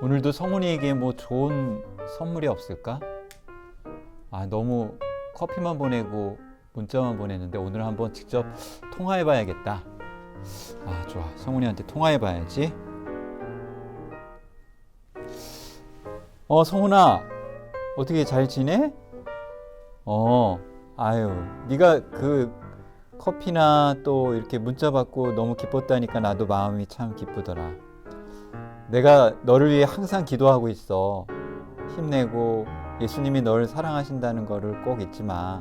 오늘 성훈이에게 뭐 좋은 선물이 없을까? 아, 너무 커피만 보내고 문자만 보냈는데 오늘 한번 직접 통화해 봐야겠다. 아, 좋아. 성훈이한테 통화해 봐야지. 어, 성훈아. 어떻게 잘 지내? 어. 아유, 네가 그 커피나 또 이렇게 문자 받고 너무 기뻤다니까 나도 마음이 참 기쁘더라. 내가 너를 위해 항상 기도하고 있어. 힘내고 예수님이 너를 사랑하신다는 거를 꼭 잊지 마.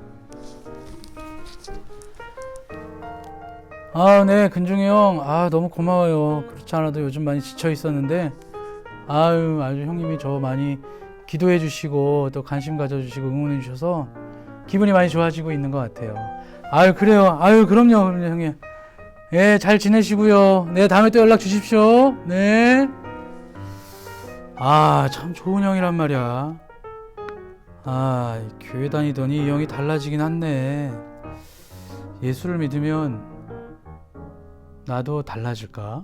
아, 네, 근중이 형. 아, 너무 고마워요. 그렇지 않아도 요즘 많이 지쳐 있었는데, 아유, 아주 형님이 저 많이 기도해 주시고, 또 관심 가져 주시고, 응원해 주셔서 기분이 많이 좋아지고 있는 것 같아요. 아유, 그래요. 아유, 그럼요, 그럼요, 형님. 예, 잘 지내시고요. 네, 다음에 또 연락 주십시오. 네. 아, 참 좋은 형이란 말이야. 아, 교회 다니더니 이 형이 달라지긴 한네. 예수를 믿으면 나도 달라질까?